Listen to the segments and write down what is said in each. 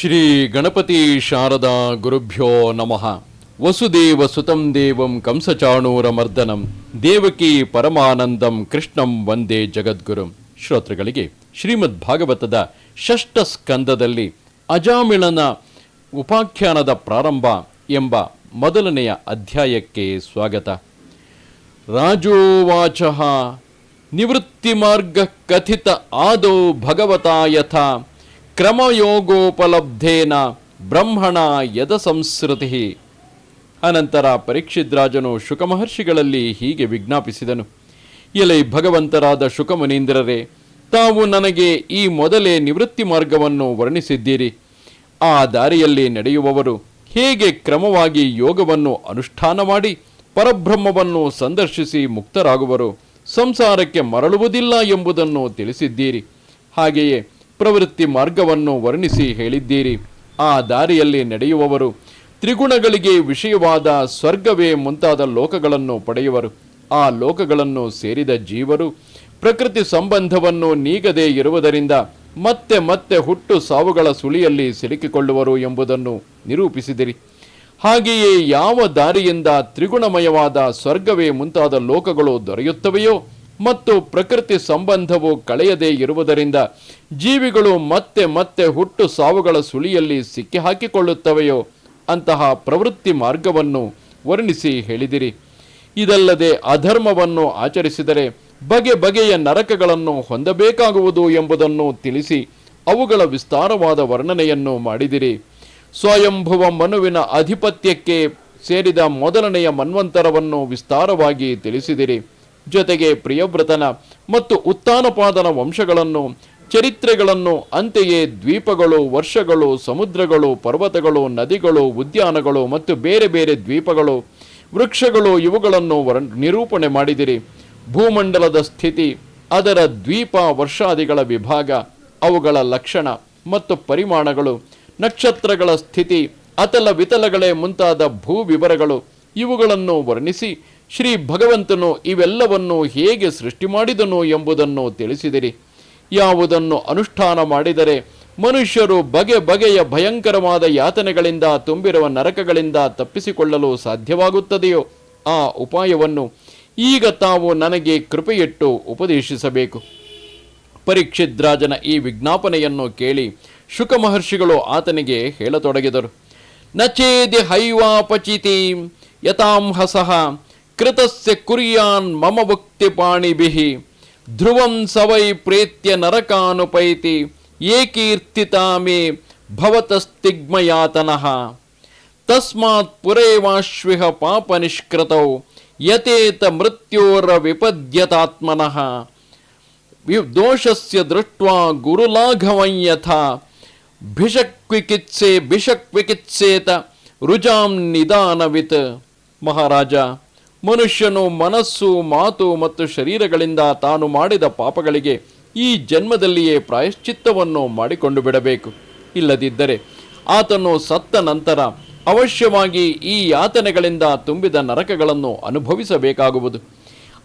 ಶ್ರೀ ಗಣಪತಿ ಶಾರದಾ ಗುರುಭ್ಯೋ ನಮಃ. ವಸುದೇವ ಸುತಂ ದೇವಂ ಕಂಸಚಾಣೂರ ಮರ್ದನಂ. ದೇವಕಿ ಪರಮಾನಂದಂ ಕೃಷ್ಣಂ ವಂದೇ ಜಗದ್ಗುರುಂ. ಶ್ರೋತೃಗಳಿಗೆ ಶ್ರೀಮದ್ ಭಾಗವತದ ಷಷ್ಠ ಸ್ಕಂದದಲ್ಲಿ ಅಜಾಮಿಳನ ಉಪಾಖ್ಯಾನದ ಪ್ರಾರಂಭ ಎಂಬ ಮೊದಲನೆಯ ಅಧ್ಯಾಯಕ್ಕೆ ಸ್ವಾಗತ. ರಾಜೋವಾಚ ನಿವೃತ್ತಿಮಾರ್ಗ ಕಥಿತ ಆದೋ ಭಗವತಾ ಯಥಾ ಕ್ರಮಯೋಗೋಪಲಬ್ಧೇನ ಬ್ರಹ್ಮಣ ಯದ ಸಂಸ್ಕೃತಿ ಅನಂತರ ಪರೀಕ್ಷಿದ್ರಾಜನು ಶುಕಮಹರ್ಷಿಗಳಲ್ಲಿ ಹೀಗೆ ವಿಜ್ಞಾಪಿಸಿದನು. ಎಲೆ ಭಗವಂತರಾದ ಶುಕಮುನೀಂದ್ರರೇ, ತಾವು ನನಗೆ ಈ ಮೊದಲೇ ನಿವೃತ್ತಿ ಮಾರ್ಗವನ್ನು ವರ್ಣಿಸಿದ್ದೀರಿ. ಆ ದಾರಿಯಲ್ಲಿ ನಡೆಯುವವರು ಹೇಗೆ ಕ್ರಮವಾಗಿ ಯೋಗವನ್ನು ಅನುಷ್ಠಾನ ಮಾಡಿ ಪರಬ್ರಹ್ಮವನ್ನು ಸಂದರ್ಶಿಸಿ ಮುಕ್ತರಾಗುವರು, ಸಂಸಾರಕ್ಕೆ ಮರಳುವುದಿಲ್ಲ ಎಂಬುದನ್ನು ತಿಳಿಸಿದ್ದೀರಿ. ಹಾಗೆಯೇ ಪ್ರವೃತ್ತಿ ಮಾರ್ಗವನ್ನು ವರ್ಣಿಸಿ ಹೇಳಿದ್ದೀರಿ. ಆ ದಾರಿಯಲ್ಲಿ ನಡೆಯುವವರು ತ್ರಿಗುಣಗಳಿಗೆ ವಿಷಯವಾದ ಸ್ವರ್ಗವೇ ಮುಂತಾದ ಲೋಕಗಳನ್ನು ಪಡೆಯುವರು. ಆ ಲೋಕಗಳನ್ನು ಸೇರಿದ ಜೀವರು ಪ್ರಕೃತಿ ಸಂಬಂಧವನ್ನು ನೀಗದೇ ಇರುವುದರಿಂದ ಮತ್ತೆ ಮತ್ತೆ ಹುಟ್ಟು ಸಾವುಗಳ ಸುಳಿಯಲ್ಲಿ ಸಿಲುಕಿಕೊಳ್ಳುವರು ಎಂಬುದನ್ನು ನಿರೂಪಿಸಿದಿರಿ. ಹಾಗೆಯೇ ಯಾವ ದಾರಿಯಿಂದ ತ್ರಿಗುಣಮಯವಾದ ಸ್ವರ್ಗವೇ ಮುಂತಾದ ಲೋಕಗಳು ದೊರೆಯುತ್ತವೆಯೋ ಮತ್ತು ಪ್ರಕೃತಿ ಸಂಬಂಧವು ಕಳೆಯದೇ ಇರುವುದರಿಂದ ಜೀವಿಗಳು ಮತ್ತೆ ಮತ್ತೆ ಹುಟ್ಟು ಸಾವುಗಳ ಸುಳಿಯಲ್ಲಿ ಸಿಕ್ಕಿ ಹಾಕಿಕೊಳ್ಳುತ್ತವೆಯೋ ಅಂತಹ ಪ್ರವೃತ್ತಿ ಮಾರ್ಗವನ್ನು ವರ್ಣಿಸಿ ಹೇಳಿದಿರಿ. ಇದಲ್ಲದೆ ಅಧರ್ಮವನ್ನು ಆಚರಿಸಿದರೆ ಬಗೆ ಬಗೆಯ ನರಕಗಳನ್ನು ಹೊಂದಬೇಕಾಗುವುದು ಎಂಬುದನ್ನು ತಿಳಿಸಿ ಅವುಗಳ ವಿಸ್ತಾರವಾದ ವರ್ಣನೆಯನ್ನು ಮಾಡಿದಿರಿ. ಸ್ವಯಂಭುವ ಮನುವಿನ ಅಧಿಪತ್ಯಕ್ಕೆ ಸೇರಿದ ಮೊದಲನೆಯ ಮನ್ವಂತರವನ್ನು ವಿಸ್ತಾರವಾಗಿ ತಿಳಿಸಿದಿರಿ. ಜೊತೆಗೆ ಪ್ರಿಯವ್ರತನ ಮತ್ತು ಉತ್ಥಾನಪಾದನ ವಂಶಗಳನ್ನು, ಚರಿತ್ರೆಗಳನ್ನು, ಅಂತೆಯೇ ದ್ವೀಪಗಳು, ವರ್ಷಗಳು, ಸಮುದ್ರಗಳು, ಪರ್ವತಗಳು, ನದಿಗಳು, ಉದ್ಯಾನಗಳು ಮತ್ತು ಬೇರೆ ಬೇರೆ ದ್ವೀಪಗಳು, ವೃಕ್ಷಗಳು ಇವುಗಳನ್ನು ನಿರೂಪಣೆ ಮಾಡಿದಿರಿ. ಭೂಮಂಡಲದ ಸ್ಥಿತಿ, ಅದರ ದ್ವೀಪ ವರ್ಷಾದಿಗಳ ವಿಭಾಗ, ಅವುಗಳ ಲಕ್ಷಣ ಮತ್ತು ಪರಿಮಾಣಗಳು, ನಕ್ಷತ್ರಗಳ ಸ್ಥಿತಿ, ಅತಲ ವಿತಲಗಳೇ ಮುಂತಾದ ಭೂ ವಿವರಗಳು ಇವುಗಳನ್ನು ವರ್ಣಿಸಿ ಶ್ರೀ ಭಗವಂತನು ಇವೆಲ್ಲವನ್ನು ಹೇಗೆ ಸೃಷ್ಟಿ ಮಾಡಿದನು ಎಂಬುದನ್ನು ತಿಳಿಸಿದಿರಿ. ಯಾವುದನ್ನು ಅನುಷ್ಠಾನ ಮಾಡಿದರೆ ಮನುಷ್ಯರು ಬಗೆ ಬಗೆಯ ಭಯಂಕರವಾದ ಯಾತನೆಗಳಿಂದ ತುಂಬಿರುವ ನರಕಗಳಿಂದ ತಪ್ಪಿಸಿಕೊಳ್ಳಲು ಸಾಧ್ಯವಾಗುತ್ತದೆಯೋ ಆ ಉಪಾಯವನ್ನು ಈಗ ತಾವು ನನಗೆ ಕೃಪೆಯಿಟ್ಟು ಉಪದೇಶಿಸಬೇಕು. ಪರೀಕ್ಷಿದ್ರಾಜನ ಈ ವಿಜ್ಞಾಪನೆಯನ್ನು ಕೇಳಿ ಶುಕ ಮಹರ್ಷಿಗಳು ಆತನಿಗೆ ಹೇಳತೊಡಗಿದರು. ನಚೇದಿ ಹೈವಾಪಚಿತಿ ಯತಾಂಹಸಃ कृतस्य कुर्यान् मम भुक्तिपाणिभिः ध्रुवं सवै प्रेत्य नरकानुपैति, ये कीर्तिता मे भवतस्तिग्मयातनः। तस्मात् पुरेवाश्विह पापनिष्कृतौ, यतेत मृत्योर मृत्योरविपद्यतात्मनः दोषस्य दृष्ट्वा गुरुलाघवं यथा। भिषक्विकित्से भिषक्विकित्सेत रुजां निदानवित्। महाराजा ಮನುಷ್ಯನು ಮನಸ್ಸು, ಮಾತು ಮತ್ತು ಶರೀರಗಳಿಂದ ತಾನು ಮಾಡಿದ ಪಾಪಗಳಿಗೆ ಈ ಜನ್ಮದಲ್ಲಿಯೇ ಪ್ರಾಯಶ್ಚಿತ್ತವನ್ನು ಮಾಡಿಕೊಂಡು ಬಿಡಬೇಕು. ಇಲ್ಲದಿದ್ದರೆ ಆತನು ಸತ್ತ ನಂತರ ಅವಶ್ಯವಾಗಿ ಈ ಯಾತನೆಗಳಿಂದ ತುಂಬಿದ ನರಕಗಳನ್ನು ಅನುಭವಿಸಬೇಕಾಗುವುದು.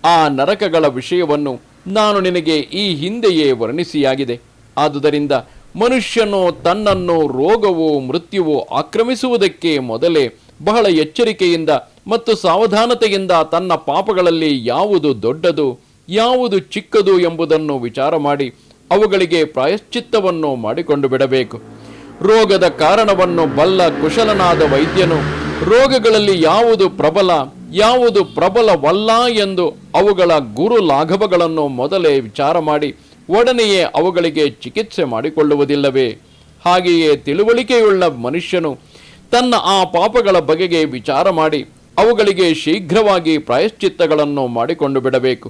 ಆ ನರಕಗಳ ವಿಷಯವನ್ನು ನಾನು ನಿನಗೆ ಈ ಹಿಂದೆಯೇ ವರ್ಣಿಸಿಯಾಗಿದೆ. ಆದುದರಿಂದ ಮನುಷ್ಯನು ತನ್ನನ್ನು ರೋಗವು ಮೃತ್ಯುವು ಆಕ್ರಮಿಸುವುದಕ್ಕೆ ಮೊದಲೇ ಬಹಳ ಎಚ್ಚರಿಕೆಯಿಂದ ಮತ್ತು ಸಾವಧಾನತೆಯಿಂದ ತನ್ನ ಪಾಪಗಳಲ್ಲಿ ಯಾವುದು ದೊಡ್ಡದು, ಯಾವುದು ಚಿಕ್ಕದು ಎಂಬುದನ್ನು ವಿಚಾರ ಮಾಡಿ ಅವುಗಳಿಗೆ ಪ್ರಾಯಶ್ಚಿತ್ತವನ್ನು ಮಾಡಿಕೊಂಡು ಬಿಡಬೇಕು. ರೋಗದ ಕಾರಣವನ್ನು ಬಲ್ಲ ಕುಶಲನಾದ ವೈದ್ಯನು ರೋಗಗಳಲ್ಲಿ ಯಾವುದು ಪ್ರಬಲ, ಯಾವುದು ಪ್ರಬಲವಲ್ಲ ಎಂದು ಅವುಗಳ ಗುರು ಲಾಘವಗಳನ್ನು ಮೊದಲೇ ವಿಚಾರ ಮಾಡಿ ಒಡನೆಯೇ ಅವುಗಳಿಗೆ ಚಿಕಿತ್ಸೆ ಮಾಡಿಕೊಳ್ಳುವುದಿಲ್ಲವೇ? ಹಾಗೆಯೇ ತಿಳುವಳಿಕೆಯುಳ್ಳ ಮನುಷ್ಯನು ತನ್ನ ಆ ಪಾಪಗಳ ಬಗೆಗೆ ವಿಚಾರ ಮಾಡಿ ಅವುಗಳಿಗೆ ಶೀಘ್ರವಾಗಿ ಪ್ರಾಯಶ್ಚಿತ್ತಗಳನ್ನು ಮಾಡಿಕೊಂಡು ಬಿಡಬೇಕು.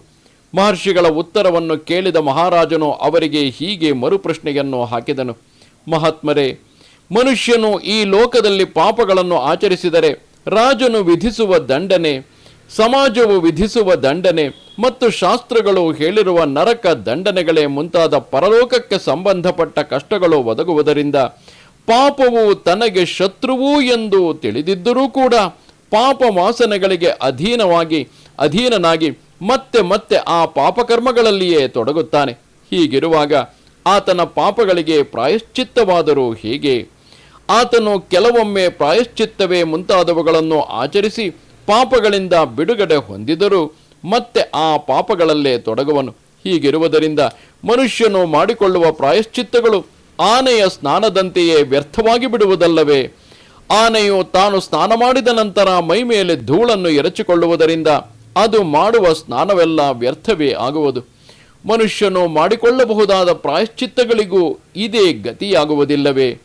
ಮಹರ್ಷಿಗಳ ಉತ್ತರವನ್ನು ಕೇಳಿದ ಮಹಾರಾಜನು ಅವರಿಗೆ ಹೀಗೆ ಮರುಪ್ರಶ್ನೆಯನ್ನು ಹಾಕಿದನು. ಮಹಾತ್ಮರೇ, ಮನುಷ್ಯನು ಈ ಲೋಕದಲ್ಲಿ ಪಾಪಗಳನ್ನು ಆಚರಿಸಿದರೆ ರಾಜನು ವಿಧಿಸುವ ದಂಡನೆ, ಸಮಾಜವು ವಿಧಿಸುವ ದಂಡನೆ ಮತ್ತು ಶಾಸ್ತ್ರಗಳು ಹೇಳಿರುವ ನರಕ ದಂಡನೆಗಳೇ ಮುಂತಾದ ಪರಲೋಕಕ್ಕೆ ಸಂಬಂಧಪಟ್ಟ ಕಷ್ಟಗಳು ಒದಗುವುದರಿಂದ ಪಾಪವು ತನಗೆ ಶತ್ರುವು ಎಂದು ತಿಳಿದಿದ್ದರೂ ಕೂಡ ಪಾಪ ವಾಸನೆಗಳಿಗೆ ಅಧೀನವಾಗಿ, ಅಧೀನನಾಗಿ ಮತ್ತೆ ಮತ್ತೆ ಆ ಪಾಪಕರ್ಮಗಳಲ್ಲಿಯೇ ತೊಡಗುತ್ತಾನೆ. ಹೀಗಿರುವಾಗ ಆತನ ಪಾಪಗಳಿಗೆ ಪ್ರಾಯಶ್ಚಿತ್ತವಾದರೂ ಹೇಗೆ? ಆತನು ಕೆಲವೊಮ್ಮೆ ಪ್ರಾಯಶ್ಚಿತ್ತವೇ ಮುಂತಾದವುಗಳನ್ನು ಆಚರಿಸಿ ಪಾಪಗಳಿಂದ ಬಿಡುಗಡೆ ಹೊಂದಿದರೂ ಮತ್ತೆ ಆ ಪಾಪಗಳಲ್ಲೇ ತೊಡಗುವನು. ಹೀಗಿರುವುದರಿಂದ ಮನುಷ್ಯನು ಮಾಡಿಕೊಳ್ಳುವ ಪ್ರಾಯಶ್ಚಿತ್ತಗಳು ಆನೆಯ ಸ್ನಾನದಂತೆಯೇ ವ್ಯರ್ಥವಾಗಿ ಬಿಡುವುದಲ್ಲವೇ? ಆನೆಯು ತಾನು ಸ್ನಾನ ಮಾಡಿದ ನಂತರ ಮೈ ಮೇಲೆ ಧೂಳನ್ನು ಎರಚಿಕೊಳ್ಳುವುದರಿಂದ ಅದು ಮಾಡುವ ಸ್ನಾನವೆಲ್ಲ ವ್ಯರ್ಥವೇ ಆಗುವುದು. ಮನುಷ್ಯನು ಮಾಡಿಕೊಳ್ಳಬಹುದಾದ ಪ್ರಾಯಶ್ಚಿತ್ತಗಳಿಗೂ ಇದೇ ಗತಿಯಾಗುವುದಿಲ್ಲವೇ?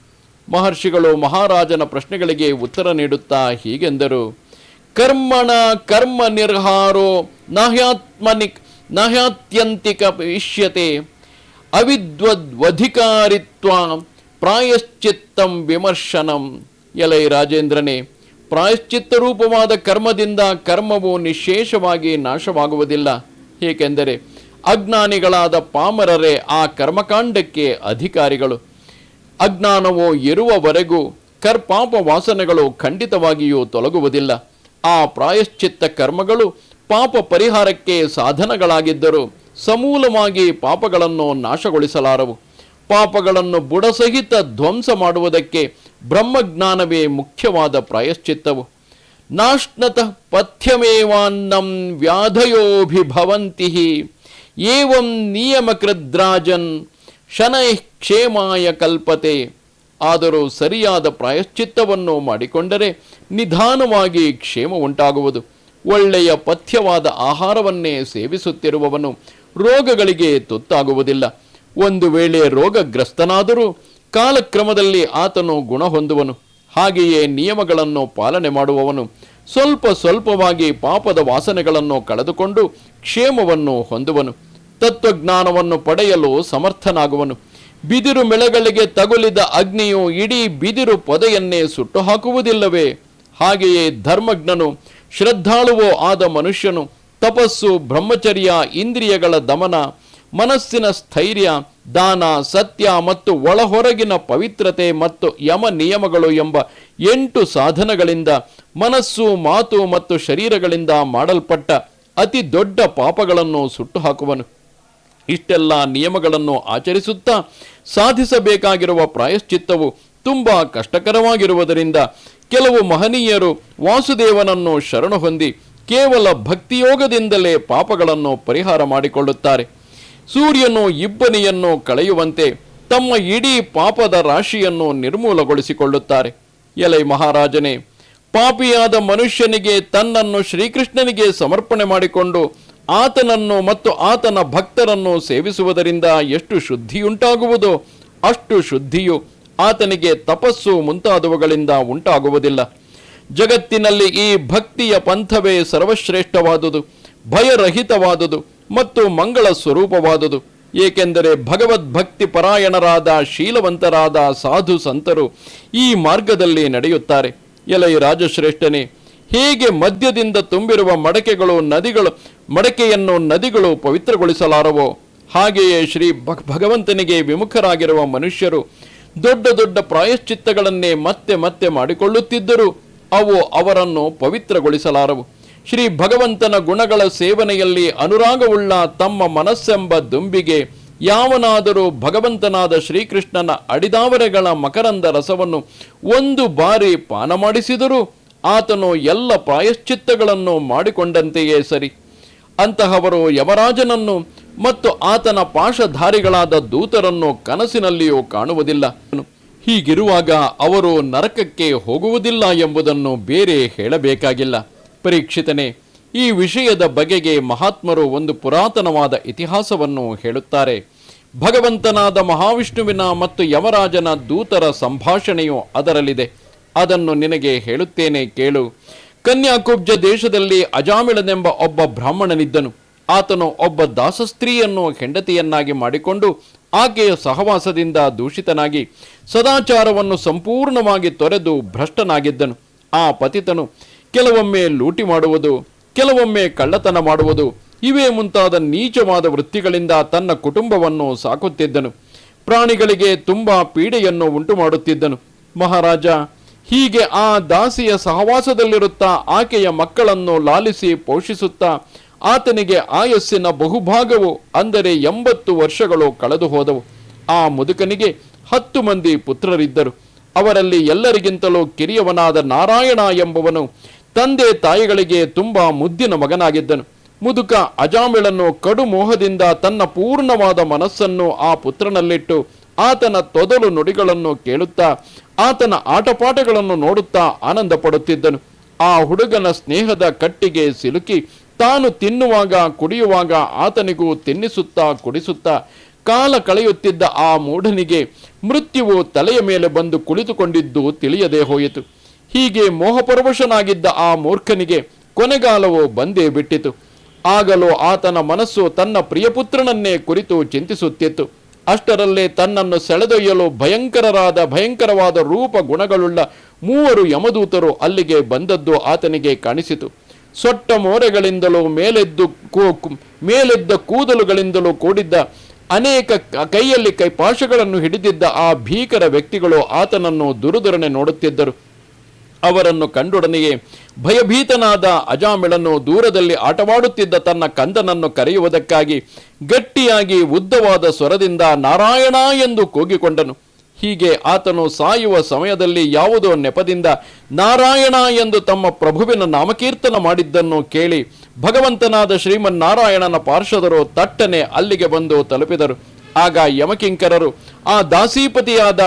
ಮಹರ್ಷಿಗಳು ಮಹಾರಾಜನ ಪ್ರಶ್ನೆಗಳಿಗೆ ಉತ್ತರ ನೀಡುತ್ತಾ ಹೀಗೆಂದರು. ಕರ್ಮಣ ಕರ್ಮ ನಿರ್ಹಾರೋ ನಾಹ್ಯಾತ್ಮನಿಕ್ ನಾಹ್ಯಾತ್ಯಂತಿಕ ಇಷ್ಯತೆ ಅವಿದ್ವದ್ವಧಿಕಾರಿತ್ವ ಪ್ರಾಯಶ್ಚಿತ್ತಂ ವಿಮರ್ಶನಂ. ಎಲೈ ರಾಜೇಂದ್ರನೇ, ಪ್ರಾಯಶ್ಚಿತ್ತ ರೂಪವಾದ ಕರ್ಮದಿಂದ ಕರ್ಮವು ನಿಶೇಷವಾಗಿ ನಾಶವಾಗುವುದಿಲ್ಲ. ಏಕೆಂದರೆ ಅಜ್ಞಾನಿಗಳಾದ ಪಾಮರರೇ ಆ ಕರ್ಮಕಾಂಡಕ್ಕೆ ಅಧಿಕಾರಿಗಳು. ಅಜ್ಞಾನವು ಇರುವವರೆಗೂ ಕರ್ಪಾಪ ವಾಸನೆಗಳು ಖಂಡಿತವಾಗಿಯೂ ತೊಲಗುವುದಿಲ್ಲ. ಆ ಪ್ರಾಯಶ್ಚಿತ್ತ ಕರ್ಮಗಳು ಪಾಪ ಪರಿಹಾರಕ್ಕೆ ಸಾಧನಗಳಾಗಿದ್ದರೂ ಸಮೂಲವಾಗಿ ಪಾಪಗಳನ್ನು ನಾಶಗೊಳಿಸಲಾರವು. ಪಾಪಗಳನ್ನು ಬುಡಸಹಿತ ಧ್ವಂಸ ಮಾಡುವುದಕ್ಕೆ ಬ್ರಹ್ಮಜ್ಞಾನವೇ ಮುಖ್ಯವಾದ ಪ್ರಾಯಶ್ಚಿತ್ತವು. ನಾಶ್ನತಃ ಪಥ್ಯಮೇವಾನ್ನಂ ವ್ಯಾಧಯೋಭಿಭವಂತಿ ಏವಂ ನಿಯಮಕೃದ್ರಾಜನ್ ಶನೈ ಕ್ಷೇಮಾಯ ಕಲ್ಪತೆ. ಆದರೂ ಸರಿಯಾದ ಪ್ರಾಯಶ್ಚಿತ್ತವನ್ನು ಮಾಡಿಕೊಂಡರೆ ನಿಧಾನವಾಗಿ ಕ್ಷೇಮ ಉಂಟಾಗುವುದು. ಒಳ್ಳೆಯ ಪಥ್ಯವಾದ ಆಹಾರವನ್ನೇ ಸೇವಿಸುತ್ತಿರುವವನು ರೋಗಗಳಿಗೆ ತುತ್ತಾಗುವುದಿಲ್ಲ. ಒಂದು ವೇಳೆ ರೋಗಗ್ರಸ್ತನಾದರೂ ಕಾಲಕ್ರಮದಲ್ಲಿ ಆತನು ಗುಣ ಹೊಂದುವನು ಹಾಗೆಯೇ ನಿಯಮಗಳನ್ನು ಪಾಲನೆ ಮಾಡುವವನು ಸ್ವಲ್ಪ ಸ್ವಲ್ಪವಾಗಿ ಪಾಪದ ವಾಸನೆಗಳನ್ನು ಕಳೆದುಕೊಂಡು ಕ್ಷೇಮವನ್ನು ಹೊಂದುವನು. ತತ್ವಜ್ಞಾನವನ್ನು ಪಡೆಯಲು ಸಮರ್ಥನಾಗುವನು. ಬಿದಿರು ಮೆಳೆಗಳಿಗೆ ತಗುಲಿದ ಅಗ್ನಿಯು ಇಡೀ ಬಿದಿರು ಪೊದೆಯನ್ನೇ ಸುಟ್ಟು ಹಾಕುವುದಿಲ್ಲವೇ ಹಾಗೆಯೇ ಧರ್ಮಜ್ಞನು ಶ್ರದ್ಧಾಳುವೋ ಆದ ಮನುಷ್ಯನು ತಪಸ್ಸು ಬ್ರಹ್ಮಚರ್ಯ ಇಂದ್ರಿಯಗಳ ದಮನ ಮನಸ್ಸಿನ ಸ್ಥೈರ್ಯ, ದಾನ, ಸತ್ಯ ಮತ್ತು ಒಳಹೊರಗಿನ ಪವಿತ್ರತೆ ಮತ್ತು ಯಮ ನಿಯಮಗಳು ಎಂಬ ಎಂಟು ಸಾಧನಗಳಿಂದ ಮನಸ್ಸು, ಮಾತು ಮತ್ತು ಶರೀರಗಳಿಂದ ಮಾಡಲ್ಪಟ್ಟ ಅತಿ ದೊಡ್ಡ ಪಾಪಗಳನ್ನು ಸುಟ್ಟು ಹಾಕುವನು ಇಷ್ಟೆಲ್ಲ ನಿಯಮಗಳನ್ನು ಆಚರಿಸುತ್ತಾ ಸಾಧಿಸಬೇಕಾಗಿರುವ ಪ್ರಾಯಶ್ಚಿತ್ತವು ತುಂಬ ಕಷ್ಟಕರವಾಗಿರುವುದರಿಂದ ಕೆಲವು ಮಹನೀಯರು ವಾಸುದೇವನನ್ನು ಶರಣು ಹೊಂದಿ ಕೇವಲ ಭಕ್ತಿಯೋಗದಿಂದಲೇ ಪಾಪಗಳನ್ನು ಪರಿಹಾರ ಮಾಡಿಕೊಳ್ಳುತ್ತಾರೆ. ಸೂರ್ಯನು ಇಬ್ಬನಿಯನ್ನು ಕಳೆಯುವಂತೆ ತಮ್ಮ ಇಡೀ ಪಾಪದ ರಾಶಿಯನ್ನು ನಿರ್ಮೂಲಗೊಳಿಸಿಕೊಳ್ಳುತ್ತಾರೆ. ಎಲೈ ಮಹಾರಾಜನೇ, ಪಾಪಿಯಾದ ಮನುಷ್ಯನಿಗೆ ತನ್ನನ್ನು ಶ್ರೀಕೃಷ್ಣನಿಗೆ ಸಮರ್ಪಣೆ ಮಾಡಿಕೊಂಡು ಆತನನ್ನು ಮತ್ತು ಆತನ ಭಕ್ತರನ್ನು ಸೇವಿಸುವುದರಿಂದ ಎಷ್ಟು ಶುದ್ಧಿಯುಂಟಾಗುವುದೋ, ಅಷ್ಟು ಶುದ್ಧಿಯು ಆತನಿಗೆ ತಪಸ್ಸು ಮುಂತಾದವುಗಳಿಂದ ಉಂಟಾಗುವುದಿಲ್ಲ. ಜಗತ್ತಿನಲ್ಲಿ ಈ ಭಕ್ತಿಯ ಪಂಥವೇ ಸರ್ವಶ್ರೇಷ್ಠವಾದುದು, ಭಯರಹಿತವಾದುದು ಮತ್ತು ಮಂಗಳ ಸ್ವರೂಪವಾದುದು. ಏಕೆಂದರೆ ಭಗವದ್ಭಕ್ತಿ ಪರಾಯಣರಾದ ಶೀಲವಂತರಾದ ಸಾಧು ಸಂತರು ಈ ಮಾರ್ಗದಲ್ಲಿ ನಡೆಯುತ್ತಾರೆ. ಎಲೈ ರಾಜಶ್ರೇಷ್ಠನೇ, ಹೇಗೆ ಮದ್ಯದಿಂದ ತುಂಬಿರುವ ಮಡಕೆಗಳು ನದಿಗಳು, ಮಡಕೆಯನ್ನು ನದಿಗಳು ಪವಿತ್ರಗೊಳಿಸಲಾರವೋ? ಹಾಗೆಯೇ ಶ್ರೀ ಭಗ್, ಭಗವಂತನಿಗೆ ವಿಮುಖರಾಗಿರುವ ಮನುಷ್ಯರು ದೊಡ್ಡ ದೊಡ್ಡ ಪ್ರಾಯಶ್ಚಿತ್ತಗಳನ್ನೇ ಮತ್ತೆ ಮತ್ತೆ ಮಾಡಿಕೊಳ್ಳುತ್ತಿದ್ದರೂ ಅವು ಅವರನ್ನು ಪವಿತ್ರಗೊಳಿಸಲಾರವು. ಶ್ರೀ ಭಗವಂತನ ಗುಣಗಳ ಸೇವನೆಯಲ್ಲಿ ಅನುರಾಗವುಳ್ಳ ತಮ್ಮ ಮನಸ್ಸೆಂಬ ದುಂಬಿಗೆ ಯಾವನಾದರೂ ಭಗವಂತನಾದ ಶ್ರೀಕೃಷ್ಣನ ಅಡಿದಾವರೆಗಳ ಮಕರಂದ ರಸವನ್ನು ಒಂದು ಬಾರಿ ಪಾನ ಮಾಡಿಸಿದರೂ ಆತನು ಎಲ್ಲ ಪ್ರಾಯಶ್ಚಿತ್ತಗಳನ್ನು ಮಾಡಿಕೊಂಡಂತೆಯೇ ಸರಿ. ಅಂತಹವರು ಯವರಾಜನನ್ನು ಮತ್ತು ಆತನ ಪಾಶಧಾರಿಗಳಾದ ದೂತರನ್ನು ಕನಸಿನಲ್ಲಿಯೂ ಕಾಣುವುದಿಲ್ಲ. ಹೀಗಿರುವಾಗ ಅವರು ನರಕಕ್ಕೆ ಹೋಗುವುದಿಲ್ಲ ಎಂಬುದನ್ನು ಬೇರೆ ಹೇಳಬೇಕಾಗಿಲ್ಲ. ಪರೀಕ್ಷಿತನೇ, ಈ ವಿಷಯದ ಬಗೆಗೆ ಮಹಾತ್ಮರು ಒಂದು ಪುರಾತನವಾದ ಇತಿಹಾಸವನ್ನು ಹೇಳುತ್ತಾರೆ. ಭಗವಂತನಾದ ಮಹಾವಿಷ್ಣುವಿನ ಮತ್ತು ಯಮರಾಜನ ದೂತರ ಸಂಭಾಷಣೆಯು ಅದರಲ್ಲಿದೆ. ಅದನ್ನು ನಿನಗೆ ಹೇಳುತ್ತೇನೆ ಕೇಳು. ಕನ್ಯಾಕುಬ್ಜ ದೇಶದಲ್ಲಿ ಅಜಾಮಿಳನೆಂಬ ಒಬ್ಬ ಬ್ರಾಹ್ಮಣನಿದ್ದನು. ಆತನು ಒಬ್ಬ ದಾಸಸ್ತ್ರೀಯನ್ನು ಹೆಂಡತಿಯನ್ನಾಗಿ ಮಾಡಿಕೊಂಡು ಆಕೆಯ ಸಹವಾಸದಿಂದ ದೂಷಿತನಾಗಿ ಸದಾಚಾರವನ್ನು ಸಂಪೂರ್ಣವಾಗಿ ತೊರೆದು ಭ್ರಷ್ಟನಾಗಿದ್ದನು. ಆ ಪತಿತನು ಕೆಲವೊಮ್ಮೆ ಲೂಟಿ ಮಾಡುವುದು, ಕೆಲವೊಮ್ಮೆ ಕಳ್ಳತನ ಮಾಡುವುದು, ಇವೇ ಮುಂತಾದ ನೀಚವಾದ ವೃತ್ತಿಗಳಿಂದ ತನ್ನ ಕುಟುಂಬವನ್ನು ಸಾಕುತ್ತಿದ್ದನು. ಪ್ರಾಣಿಗಳಿಗೆ ತುಂಬಾ ಪೀಡೆಯನ್ನು ಉಂಟು ಮಾಡುತ್ತಿದ್ದನು ಮಹಾರಾಜ, ಹೀಗೆ ಆ ದಾಸಿಯ ಸಹವಾಸದಲ್ಲಿರುತ್ತಾ ಆಕೆಯ ಮಕ್ಕಳನ್ನು ಲಾಲಿಸಿ ಪೋಷಿಸುತ್ತಾ ಆತನಿಗೆ ಆಯಸ್ಸಿನ ಬಹುಭಾಗವು ಅಂದರೆ ಎಂಬತ್ತು ವರ್ಷಗಳು ಕಳೆದು ಹೋದವು ಆ ಮುದುಕನಿಗೆ ಹತ್ತು ಮಂದಿ ಪುತ್ರರಿದ್ದರು. ಅವರಲ್ಲಿ ಎಲ್ಲರಿಗಿಂತಲೂ ಕಿರಿಯವನಾದ ನಾರಾಯಣ ಎಂಬುವನು ತಂದೆ ತಾಯಿಗಳಿಗೆ ತುಂಬಾ ಮುದ್ದಿನ ಮಗನಾಗಿದ್ದನು. ಮುದುಕ ಅಜಾಮಿಳನ್ನು ಕಡು ಮೋಹದಿಂದ ತನ್ನ ಪೂರ್ಣವಾದ ಮನಸ್ಸನ್ನು ಆ ಪುತ್ರನಲ್ಲಿಟ್ಟು ಆತನ ತೊದಲು ನುಡಿಗಳನ್ನು ಕೇಳುತ್ತಾ ಆತನ ಆಟಪಾಠಗಳನ್ನು ನೋಡುತ್ತಾ ಆನಂದ ಪಡುತ್ತಿದ್ದನು ಆ ಹುಡುಗನ ಸ್ನೇಹದ ಕಟ್ಟಿಗೆ ಸಿಲುಕಿ ತಾನು ತಿನ್ನುವಾಗ ಕುಡಿಯುವಾಗ ಆತನಿಗೂ ತಿನ್ನಿಸುತ್ತಾ ಕುಡಿಸುತ್ತಾ ಕಾಲ ಕಳೆಯುತ್ತಿದ್ದ ಆ ಮೂಢನಿಗೆ ಮೃತ್ಯುವು ತಲೆಯ ಮೇಲೆ ಬಂದು ಕುಳಿತುಕೊಂಡಿದ್ದು ತಿಳಿಯದೆ ಹೋಯಿತು. ಹೀಗೆ ಮೋಹಪರವಶನಾಗಿದ್ದ ಆ ಮೂರ್ಖನಿಗೆ ಕೊನೆಗಾಲವು ಬಂದೇ ಬಿಟ್ಟಿತು. ಆಗಲೂ ಆತನ ಮನಸ್ಸು ತನ್ನ ಪ್ರಿಯಪುತ್ರನನ್ನೇ ಕುರಿತು ಚಿಂತಿಸುತ್ತಿತ್ತು. ಅಷ್ಟರಲ್ಲೇ ತನ್ನನ್ನು ಸೆಳೆದೊಯ್ಯಲು ಭಯಂಕರರಾದ ಭಯಂಕರವಾದ ರೂಪ ಗುಣಗಳುಳ್ಳ ಮೂವರು ಯಮದೂತರು ಅಲ್ಲಿಗೆ ಬಂದದ್ದು ಆತನಿಗೆ ಕಾಣಿಸಿತು. ಸೊಟ್ಟ ಮೋರೆಗಳಿಂದಲೂ ಮೇಲೆದ್ದು ಮೇಲೆದ್ದ ಕೂದಲುಗಳಿಂದಲೂ ಕೂಡಿದ್ದ ಅನೇಕ ಕೈಯಲ್ಲಿ ಕೈಪಾಶಗಳನ್ನು ಹಿಡಿದಿದ್ದ ಆ ಭೀಕರ ವ್ಯಕ್ತಿಗಳು ಆತನನ್ನು ದುರುದುರನೆ ನೋಡುತ್ತಿದ್ದರು. ಅವರನ್ನು ಕಂಡೊಡನೆಯೇ ಭಯಭೀತನಾದ ಅಜಾಮಿಳನು ದೂರದಲ್ಲಿ ಆಟವಾಡುತ್ತಿದ್ದ ತನ್ನ ಕಂದನನ್ನು ಕರೆಯುವುದಕ್ಕಾಗಿ ಗಟ್ಟಿಯಾಗಿ ಉದ್ದವಾದ ಸ್ವರದಿಂದ ನಾರಾಯಣ ಎಂದು ಕೂಗಿಕೊಂಡನು. ಹೀಗೆ ಆತನು ಸಾಯುವ ಸಮಯದಲ್ಲಿ ಯಾವುದೋ ನೆಪದಿಂದ ನಾರಾಯಣ ಎಂದು ತಮ್ಮ ಪ್ರಭುವಿನ ನಾಮಕೀರ್ತನ ಮಾಡಿದ್ದನ್ನು ಕೇಳಿ ಭಗವಂತನಾದ ಶ್ರೀಮನ್ನಾರಾಯಣನ ಪಾರ್ಷದರು ತಟ್ಟನೆ ಅಲ್ಲಿಗೆ ಬಂದು ತಲುಪಿದರು. ಆಗ ಯಮಕಿಂಕರರು ಆ ದಾಸೀಪತಿಯಾದ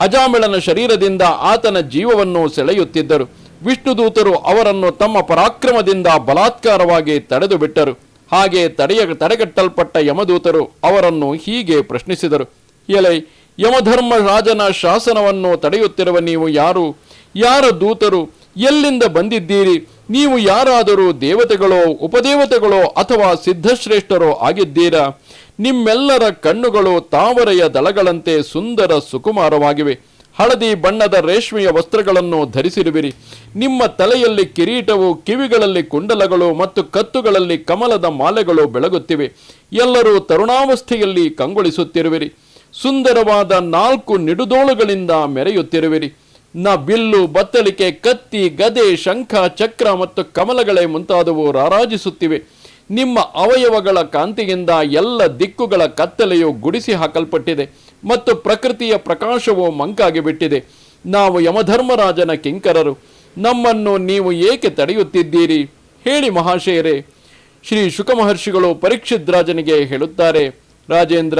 ಅಜಾಮಿಳನ ಶರೀರದಿಂದ ಆತನ ಜೀವವನ್ನು ಸೆಳೆಯುತ್ತಿದ್ದರು. ವಿಷ್ಣುದೂತರು ಅವರನ್ನು ತಮ್ಮ ಪರಾಕ್ರಮದಿಂದ ಬಲಾತ್ಕಾರವಾಗಿ ತಡೆದು ಬಿಟ್ಟರು. ಹಾಗೆ ತಡೆಯ, ತಡೆಗಟ್ಟಲ್ಪಟ್ಟ ಯಮದೂತರು ಅವರನ್ನು ಹೀಗೆ ಪ್ರಶ್ನಿಸಿದರು. ಎಲೆ, ಯಮಧರ್ಮ ರಾಜನ ಶಾಸನವನ್ನು ತಡೆಯುತ್ತಿರುವ ನೀವು ಯಾರು? ಯಾರ ದೂತರು? ಎಲ್ಲಿಂದ ಬಂದಿದ್ದೀರಿ? ನೀವು ಯಾರಾದರೂ ದೇವತೆಗಳೋ, ಉಪದೇವತೆಗಳೋ ಅಥವಾ ಸಿದ್ಧಶ್ರೇಷ್ಠರೋ ಆಗಿದ್ದೀರಾ? ನಿಮ್ಮೆಲ್ಲರ ಕಣ್ಣುಗಳು ತಾವರೆಯ ದಳಗಳಂತೆ ಸುಂದರ ಸುಕುಮಾರವಾಗಿವೆ. ಹಳದಿ ಬಣ್ಣದ ರೇಷ್ಮೆಯ ವಸ್ತ್ರಗಳನ್ನು ಧರಿಸಿರುವಿರಿ. ನಿಮ್ಮ ತಲೆಯಲ್ಲಿ ಕಿರೀಟವು ಕಿವಿಗಳಲ್ಲಿ ಕುಂಡಲಗಳು ಮತ್ತು ಕತ್ತುಗಳಲ್ಲಿ ಕಮಲದ ಮಾಲೆಗಳು ಬೆಳಗುತ್ತಿವೆ. ಎಲ್ಲರೂ ತರುಣಾವಸ್ಥೆಯಲ್ಲಿ ಕಂಗೊಳಿಸುತ್ತಿರುವಿರಿ. ಸುಂದರವಾದ ನಾಲ್ಕು ನಿಡುದೋಳುಗಳಿಂದ ಮೆರೆಯುತ್ತಿರುವಿರಿ. ನ ಬಿಲ್ಲು, ಬತ್ತಲಿಕೆ, ಕತ್ತಿ, ಗದೆ, ಶಂಖ, ಚಕ್ರ ಮತ್ತು ಕಮಲಗಳೇ ಮುಂತಾದವು ರಾರಾಜಿಸುತ್ತಿವೆ. ನಿಮ್ಮ ಅವಯವಗಳ ಕಾಂತಿಯಿಂದ ಎಲ್ಲ ದಿಕ್ಕುಗಳ ಕತ್ತಲೆಯು ಗುಡಿಸಿ ಹಾಕಲ್ಪಟ್ಟಿದೆ ಮತ್ತು ಪ್ರಕೃತಿಯ ಪ್ರಕಾಶವು ಮಂಕಾಗಿ ಬಿಟ್ಟಿದೆ. ನಾವು ಯಮಧರ್ಮರಾಜನ ಕಿಂಕರರು. ನಮ್ಮನ್ನು ನೀವು ಏಕೆ ತಡೆಯುತ್ತಿದ್ದೀರಿ? ಹೇಳಿ ಮಹಾಶಯರೇ. ಶ್ರೀ ಶುಕಮಹರ್ಷಿಗಳು ಪರೀಕ್ಷಿತ್ ರಾಜನಿಗೆ ಹೇಳುತ್ತಾರೆ, ರಾಜೇಂದ್ರ,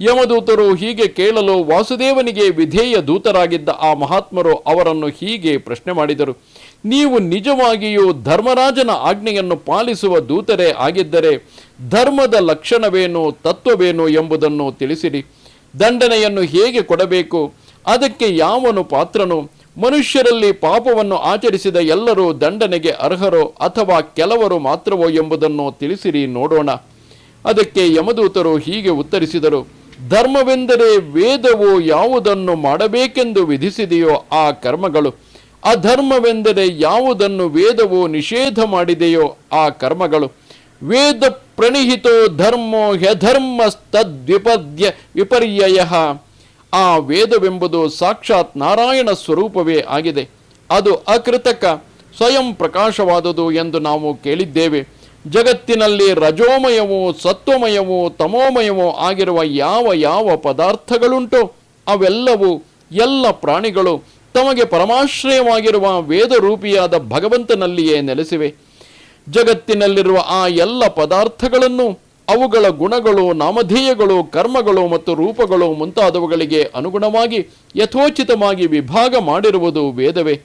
ಯಮದೂತರು ಹೀಗೆ ಕೇಳಲು ವಾಸುದೇವನಿಗೆ ವಿಧೇಯ ದೂತರಾಗಿದ್ದ ಆ ಮಹಾತ್ಮರು ಅವರನ್ನು ಹೀಗೆ ಪ್ರಶ್ನೆ ಮಾಡಿದರು. ನೀವು ನಿಜವಾಗಿಯೂ ಧರ್ಮರಾಜನ ಆಜ್ಞೆಯನ್ನು ಪಾಲಿಸುವ ದೂತರೇ ಆಗಿದ್ದರೆ ಧರ್ಮದ ಲಕ್ಷಣವೇನು, ತತ್ವವೇನು ಎಂಬುದನ್ನು ತಿಳಿಸಿರಿ. ದಂಡನೆಯನ್ನು ಹೇಗೆ ಕೊಡಬೇಕು, ಅದಕ್ಕೆ ಯಾವನು ಪಾತ್ರನು, ಮನುಷ್ಯರಲ್ಲಿ ಪಾಪವನ್ನು ಆಚರಿಸಿದ ಎಲ್ಲರೂ ದಂಡನೆಗೆ ಅರ್ಹರೋ ಅಥವಾ ಕೆಲವರು ಮಾತ್ರವೋ ಎಂಬುದನ್ನು ತಿಳಿಸಿರಿ ನೋಡೋಣ. ಅದಕ್ಕೆ ಯಮದೂತರು ಹೀಗೆ ಉತ್ತರಿಸಿದರು, ಧರ್ಮವೆಂದರೆ ವೇದವು ಯಾವುದನ್ನು ಮಾಡಬೇಕೆಂದು ವಿಧಿಸಿದೆಯೋ ಆ ಕರ್ಮಗಳು. ಅಧರ್ಮವೆಂದರೆ ಯಾವುದನ್ನು ವೇದವು ನಿಷೇಧ ಮಾಡಿದೆಯೋ ಆ ಕರ್ಮಗಳು. ವೇದ ಪ್ರಣಿಹಿತೋ ಧರ್ಮೋ ಹ್ಯಧರ್ಮಸ್ತದ್ವಿಪದ್ಯ ವಿಪರ್ಯಯ. ಆ ವೇದವೆಂಬುದು ಸಾಕ್ಷಾತ್ ನಾರಾಯಣ ಸ್ವರೂಪವೇ ಆಗಿದೆ. ಅದು ಅಕೃತಕ, ಸ್ವಯಂ ಪ್ರಕಾಶವಾದುದು ಎಂದು ನಾವು ಕೇಳಿದ್ದೇವೆ. ಜಗತ್ತಿನಲ್ಲಿ ರಜೋಮಯವೋ ಸತ್ವಮಯವೋ ತಮೋಮಯವೋ ಆಗಿರುವ ಯಾವ ಯಾವ ಪದಾರ್ಥಗಳುಂಟೋ, ಅವೆಲ್ಲವೂ ಎಲ್ಲ ಪ್ರಾಣಿಗಳು ತಮಗೆ ಪರಮಾಶ್ರಯವಾಗಿರುವ ವೇದರೂಪಿಯಾದ ಭಗವಂತನಲ್ಲಿಯೇ ನೆಲೆಸಿವೆ. ಜಗತ್ತಿನಲ್ಲಿರುವ ಆ ಎಲ್ಲ ಪದಾರ್ಥಗಳನ್ನು ಅವುಗಳ ಗುಣಗಳು, ನಾಮಧೇಯಗಳು, ಕರ್ಮಗಳು ಮತ್ತು ರೂಪಗಳು ಮುಂತಾದವುಗಳಿಗೆ ಅನುಗುಣವಾಗಿ ಯಥೋಚಿತವಾಗಿ ವಿಭಾಗ ಮಾಡಿರುವುದು ವೇದವೇ.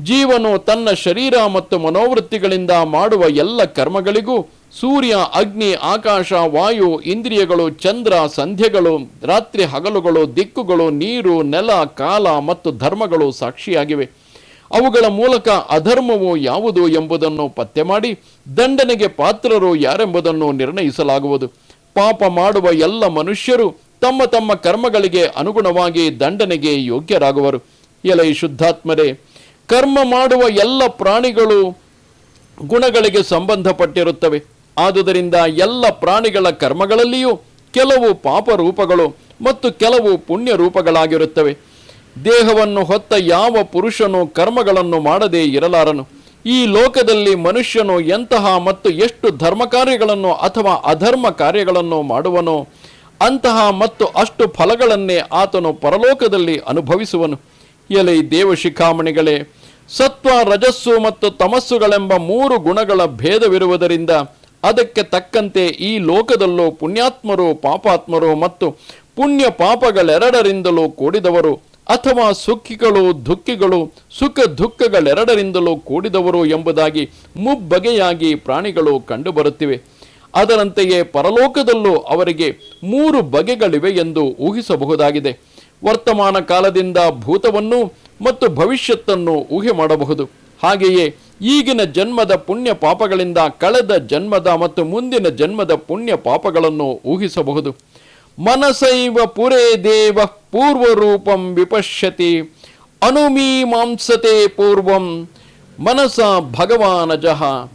ಜೀವನು ತನ್ನ ಶರೀರ ಮತ್ತು ಮನೋವೃತ್ತಿಗಳಿಂದ ಮಾಡುವ ಎಲ್ಲ ಕರ್ಮಗಳಿಗೂ ಸೂರ್ಯ, ಅಗ್ನಿ, ಆಕಾಶ, ವಾಯು, ಇಂದ್ರಿಯಗಳು, ಚಂದ್ರ, ಸಂಧ್ಯಗಳು, ರಾತ್ರಿ ಹಗಲುಗಳು, ದಿಕ್ಕುಗಳು, ನೀರು, ನೆಲ, ಕಾಲ ಮತ್ತು ಧರ್ಮಗಳು ಸಾಕ್ಷಿಯಾಗಿವೆ. ಅವುಗಳ ಮೂಲಕ ಅಧರ್ಮವು ಯಾವುದು ಎಂಬುದನ್ನು ಪತ್ತೆ ಮಾಡಿ ದಂಡನೆಗೆ ಪಾತ್ರರು ಯಾರೆಂಬುದನ್ನು ನಿರ್ಣಯಿಸಲಾಗುವುದು. ಪಾಪ ಮಾಡುವ ಎಲ್ಲ ಮನುಷ್ಯರು ತಮ್ಮ ತಮ್ಮ ಕರ್ಮಗಳಿಗೆ ಅನುಗುಣವಾಗಿ ದಂಡನೆಗೆ ಯೋಗ್ಯರಾಗುವರು. ಎಲೈ ಶುದ್ಧಾತ್ಮರೇ, ಕರ್ಮ ಮಾಡುವ ಎಲ್ಲ ಪ್ರಾಣಿಗಳು ಗುಣಗಳಿಗೆ ಸಂಬಂಧಪಟ್ಟಿರುತ್ತವೆ. ಆದುದರಿಂದ ಎಲ್ಲ ಪ್ರಾಣಿಗಳ ಕರ್ಮಗಳಲ್ಲಿಯೂ ಕೆಲವು ಪಾಪ ರೂಪಗಳು ಮತ್ತು ಕೆಲವು ಪುಣ್ಯ ರೂಪಗಳಾಗಿರುತ್ತವೆ ದೇಹವನ್ನು ಹೊತ್ತ ಯಾವ ಪುರುಷನು ಕರ್ಮಗಳನ್ನು ಮಾಡದೇ ಇರಲಾರನು? ಈ ಲೋಕದಲ್ಲಿ ಮನುಷ್ಯನು ಎಂತಹ ಮತ್ತು ಎಷ್ಟು ಧರ್ಮ ಕಾರ್ಯಗಳನ್ನು ಅಥವಾ ಅಧರ್ಮ ಕಾರ್ಯಗಳನ್ನು ಮಾಡುವನೋ, ಅಂತಹ ಮತ್ತು ಅಷ್ಟು ಫಲಗಳನ್ನೇ ಆತನು ಪರಲೋಕದಲ್ಲಿ ಅನುಭವಿಸುವನು. ಎಲೆ ದೇವಶಿಖಾಮಣಿಗಳೇ, ಸತ್ವ, ರಜಸ್ಸು ಮತ್ತು ತಮಸ್ಸುಗಳೆಂಬ ಮೂರು ಗುಣಗಳ ಭೇದವಿರುವುದರಿಂದ ಅದಕ್ಕೆ ತಕ್ಕಂತೆ ಈ ಲೋಕದಲ್ಲೂ ಪುಣ್ಯಾತ್ಮರು, ಪಾಪಾತ್ಮರು ಮತ್ತು ಪುಣ್ಯ ಪಾಪಗಳೆರಡರಿಂದಲೂ ಕೂಡಿದವರು. ಅಥವಾ ಸುಖಿಗಳು, ದುಃಖಿಗಳು, ಸುಖ ದುಃಖಗಳೆರಡರಿಂದಲೂ ಕೂಡಿದವರು ಎಂಬುದಾಗಿ ಮುಬ್ಬಗೆಯಾಗಿ ಪ್ರಾಣಿಗಳು ಕಂಡುಬರುತ್ತಿವೆ. ಅದರಂತೆಯೇ ಪರಲೋಕದಲ್ಲೂ ಅವರಿಗೆ ಮೂರು ಬಗೆಗಳಿವೆ ಎಂದು ಊಹಿಸಬಹುದಾಗಿದೆ. ವರ್ತಮಾನ ಕಾಲದಿಂದ ಭೂತವನ್ನು ಮತ್ತು ಭವಿಷ್ಯತ್ತನ್ನು ಊಹೆ ಮಾಡಬಹುದು. ಹಾಗೆಯೇ ಈಗಿನ ಜನ್ಮದ ಪುಣ್ಯ ಪಾಪಗಳಿಂದ ಕಳೆದ ಜನ್ಮದ ಮತ್ತು ಮುಂದಿನ ಜನ್ಮದ ಪುಣ್ಯ ಪಾಪಗಳನ್ನು ಊಹಿಸಬಹುದು. ಮನಸೈವ ಪುರೇ ದೇವ ಪೂರ್ವರೂಪಂ ವಿಪಶ್ಯತಿ ಅನುಮೀಮಾಂಸತೆ ಪೂರ್ವಂ, ಮನಸ ಭಗವಾನಜಃ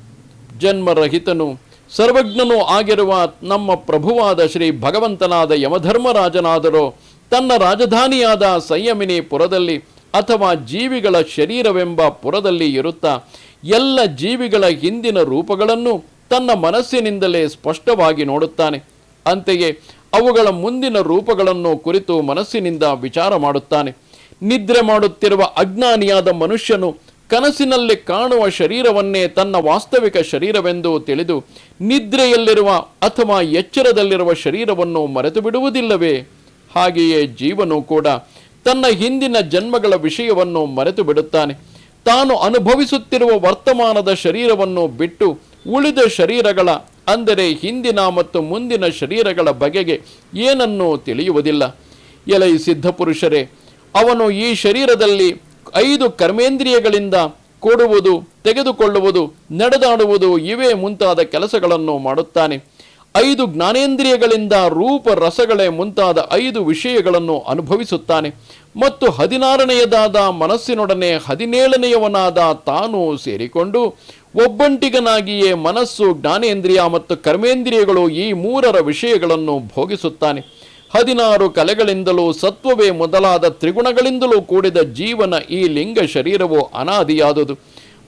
ಜನ್ಮರಹಿತನು, ಸರ್ವಜ್ಞನೂ ಆಗಿರುವ ನಮ್ಮ ಪ್ರಭುವಾದ ಶ್ರೀ ಭಗವಂತನಾದ ಯಮಧರ್ಮರಾಜನಾದರೂ ತನ್ನ ರಾಜಧಾನಿಯಾದ ಸಂಯಮಿನಿ ಪುರದಲ್ಲಿ ಅಥವಾ ಜೀವಿಗಳ ಶರೀರವೆಂಬ ಪುರದಲ್ಲಿ ಇರುತ್ತಾ ಎಲ್ಲ ಜೀವಿಗಳ ಹಿಂದಿನ ರೂಪಗಳನ್ನು ತನ್ನ ಮನಸ್ಸಿನಿಂದಲೇ ಸ್ಪಷ್ಟವಾಗಿ ನೋಡುತ್ತಾನೆ. ಅಂತೆಯೇ ಅವುಗಳ ಮುಂದಿನ ರೂಪಗಳನ್ನು ಕುರಿತು ಮನಸ್ಸಿನಿಂದ ವಿಚಾರ ಮಾಡುತ್ತಾನೆ. ನಿದ್ರೆ ಮಾಡುತ್ತಿರುವ ಅಜ್ಞಾನಿಯಾದ ಮನುಷ್ಯನು ಕನಸಿನಲ್ಲಿ ಕಾಣುವ ಶರೀರವನ್ನೇ ತನ್ನ ವಾಸ್ತವಿಕ ಶರೀರವೆಂದು ತಿಳಿದು ನಿದ್ರೆಯಲ್ಲಿರುವ ಅಥವಾ ಎಚ್ಚರದಲ್ಲಿರುವ ಶರೀರವನ್ನು ಮರೆತು ಬಿಡುವುದಿಲ್ಲವೇ ಹಾಗೆಯೇ ಜೀವನು ಕೂಡ ತನ್ನ ಹಿಂದಿನ ಜನ್ಮಗಳ ವಿಷಯವನ್ನು ಮರೆತು ಬಿಡುತ್ತಾನೆ ತಾನು ಅನುಭವಿಸುತ್ತಿರುವ ವರ್ತಮಾನದ ಶರೀರವನ್ನು ಬಿಟ್ಟು ಉಳಿದ ಶರೀರಗಳ, ಅಂದರೆ ಹಿಂದಿನ ಮತ್ತು ಮುಂದಿನ ಶರೀರಗಳ ಬಗೆಗೆ ಏನನ್ನೂ ತಿಳಿಯುವುದಿಲ್ಲ. ಎಲೈ ಸಿದ್ಧಪುರುಷರೇ ಅವನು ಈ ಶರೀರದಲ್ಲಿ ಐದು ಕರ್ಮೇಂದ್ರಿಯಗಳಿಂದ ಕೊಡುವುದು, ತೆಗೆದುಕೊಳ್ಳುವುದು, ನಡೆದಾಡುವುದು ಇವೇ ಮುಂತಾದ ಕೆಲಸಗಳನ್ನು ಮಾಡುತ್ತಾನೆ. ಐದು ಜ್ಞಾನೇಂದ್ರಿಯಗಳಿಂದ ರೂಪ ರಸಗಳೇ ಮುಂತಾದ ಐದು ವಿಷಯಗಳನ್ನು ಅನುಭವಿಸುತ್ತಾನೆ. ಮತ್ತು ಹದಿನಾರನೆಯದಾದ ಮನಸ್ಸಿನೊಡನೆ ಹದಿನೇಳನೆಯವನಾದ ತಾನು ಸೇರಿಕೊಂಡು ಒಬ್ಬಂಟಿಗನಾಗಿಯೇ ಮನಸ್ಸು ಜ್ಞಾನೇಂದ್ರಿಯ ಮತ್ತು ಕರ್ಮೇಂದ್ರಿಯಗಳು ಈ ಮೂರರ ವಿಷಯಗಳನ್ನು ಭೋಗಿಸುತ್ತಾನೆ. ಹದಿನಾರು ಕಲೆಗಳಿಂದಲೂ ಸತ್ವವೇ ಮೊದಲಾದ ತ್ರಿಗುಣಗಳಿಂದಲೂ ಕೂಡಿದ ಜೀವನ ಈ ಲಿಂಗ ಶರೀರವು ಅನಾದಿಯಾದುದು.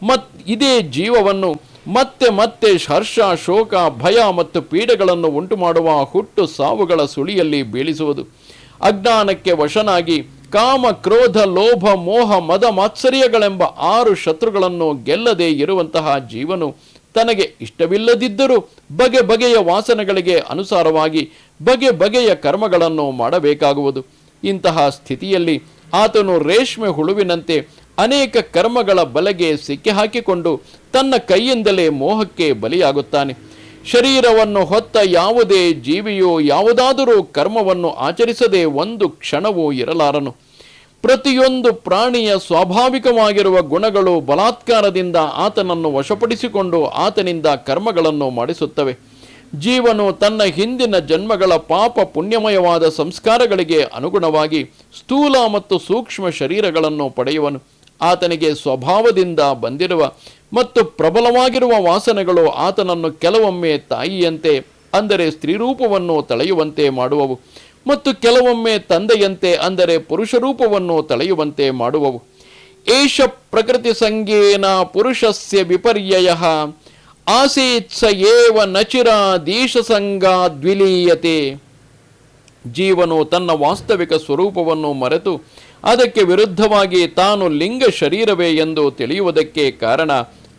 ಮತ್ ಇದೇ ಜೀವವನ್ನು ಮತ್ತೆ ಮತ್ತೆ ಹರ್ಷ, ಶೋಕ, ಭಯ ಮತ್ತು ಪೀಡೆಗಳನ್ನು ಉಂಟು ಮಾಡುವ ಹುಟ್ಟು ಸಾವುಗಳ ಸುಳಿಯಲ್ಲಿ ಬೀಳಿಸುವುದು. ಅಜ್ಞಾನಕ್ಕೆ ವಶನಾಗಿ ಕಾಮ, ಕ್ರೋಧ, ಲೋಭ, ಮೋಹ, ಮದ, ಮಾತ್ಸರ್ಯಗಳೆಂಬ ಆರು ಶತ್ರುಗಳನ್ನು ಗೆಲ್ಲದೆ ಇರುವಂತಹ ಜೀವನು ತನಗೆ ಇಷ್ಟವಿಲ್ಲದಿದ್ದರೂ ಬಗೆ ಬಗೆಯ ವಾಸನೆಗಳಿಗೆ ಅನುಸಾರವಾಗಿ ಬಗೆ ಬಗೆಯ ಕರ್ಮಗಳನ್ನು ಮಾಡಬೇಕಾಗುವುದು. ಇಂತಹ ಸ್ಥಿತಿಯಲ್ಲಿ ಆತನು ರೇಷ್ಮೆ ಹುಳುವಿನಂತೆ ಅನೇಕ ಕರ್ಮಗಳ ಬಲೆಗೆ ಸಿಕ್ಕಿ ಹಾಕಿಕೊಂಡು ತನ್ನ ಕೈಯಿಂದಲೇ ಮೋಹಕ್ಕೆ ಬಲಿಯಾಗುತ್ತಾನೆ. ಶರೀರವನ್ನು ಹೊತ್ತ ಯಾವುದೇ ಜೀವಿಯು ಯಾವುದಾದರೂ ಕರ್ಮವನ್ನು ಆಚರಿಸದೆ ಒಂದು ಕ್ಷಣವೂ ಇರಲಾರನು. ಪ್ರತಿಯೊಂದು ಪ್ರಾಣಿಯ ಸ್ವಾಭಾವಿಕವಾಗಿರುವ ಗುಣಗಳು ಬಲಾತ್ಕಾರದಿಂದ ಆತನನ್ನು ವಶಪಡಿಸಿಕೊಂಡು ಆತನಿಂದ ಕರ್ಮಗಳನ್ನು ಮಾಡಿಸುತ್ತವೆ. ಜೀವನು ತನ್ನ ಹಿಂದಿನ ಜನ್ಮಗಳ ಪಾಪ ಪುಣ್ಯಮಯವಾದ ಸಂಸ್ಕಾರಗಳಿಗೆ ಅನುಗುಣವಾಗಿ ಸ್ಥೂಲ ಮತ್ತು ಸೂಕ್ಷ್ಮ ಶರೀರಗಳನ್ನು ಪಡೆಯುವನು. ಆತನಿಗೆ ಸ್ವಭಾವದಿಂದ ಬಂದಿರುವ ಮತ್ತು ಪ್ರಬಲವಾಗಿರುವ ವಾಸನೆಗಳು ಆತನನ್ನು ಕೆಲವೊಮ್ಮೆ ತಾಯಿಯಂತೆ, ಅಂದರೆ ಸ್ತ್ರೀರೂಪವನ್ನು ತಳೆಯುವಂತೆ ಮಾಡುವವು ಮತ್ತು ಕೆಲವೊಮ್ಮೆ ತಂದೆಯಂತೆ, ಅಂದರೆ ಪುರುಷರೂಪವನ್ನು ತಳೆಯುವಂತೆ ಮಾಡುವವು. ಏಷ ಪ್ರಕೃತಿ ಸಂಗೇನ ಪುರುಷಸ್ಯ ವಿಪರ್ಯಯ, ಆಸೀತ್ಸ ಏವ ನಚಿರ ದೀಶಸಂಗ ದ್ವಿಲೀಯತೆ. ಜೀವನು ತನ್ನ ವಾಸ್ತವಿಕ ಸ್ವರೂಪವನ್ನು ಮರೆತು ಅದಕ್ಕೆ ವಿರುದ್ಧವಾಗಿ ತಾನು ಲಿಂಗ ಶರೀರವೇ ಎಂದು ತಿಳಿಯುವುದಕ್ಕೆ ಕಾರಣ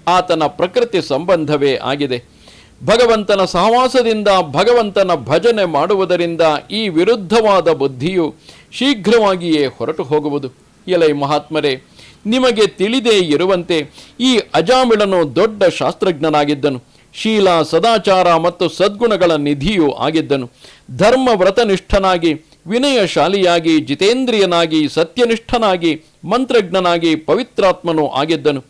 ಆತನ ಪ್ರಕೃತಿ ಸಂಬಂಧವೇ ಆಗಿದೆ. ಭಗವಂತನ ಸಹವಾಸದಿಂದ ಭಗವಂತನ ಭಜನೆ ಮಾಡುವುದರಿಂದ ಈ ವಿರುದ್ಧವಾದ ಬುದ್ಧಿಯು ಶೀಘ್ರವಾಗಿಯೇ ಹೊರಟು ಹೋಗುವುದು. ಎಲೈ ಮಹಾತ್ಮರೇ, ನಿಮಗೆ ತಿಳಿದೇ ಇರುವಂತೆ ಈ ಅಜಾಮಿಳನು ದೊಡ್ಡ ಶಾಸ್ತ್ರಜ್ಞನಾಗಿದ್ದನು. ಶೀಲ ಸದಾಚಾರ ಮತ್ತು ಸದ್ಗುಣಗಳ ನಿಧಿಯೂ ಆಗಿದ್ದನು. ಧರ್ಮ ವ್ರತನಿಷ್ಠನಾಗಿ ವಿನಯಶಾಲಿಯಾಗಿ ಜಿತೇಂದ್ರಿಯನಾಗಿ ಸತ್ಯನಿಷ್ಠನಾಗಿ ಮಂತ್ರಜ್ಞನಾಗಿ ಪವಿತ್ರಾತ್ಮನೂ ಆಗಿದ್ದನು.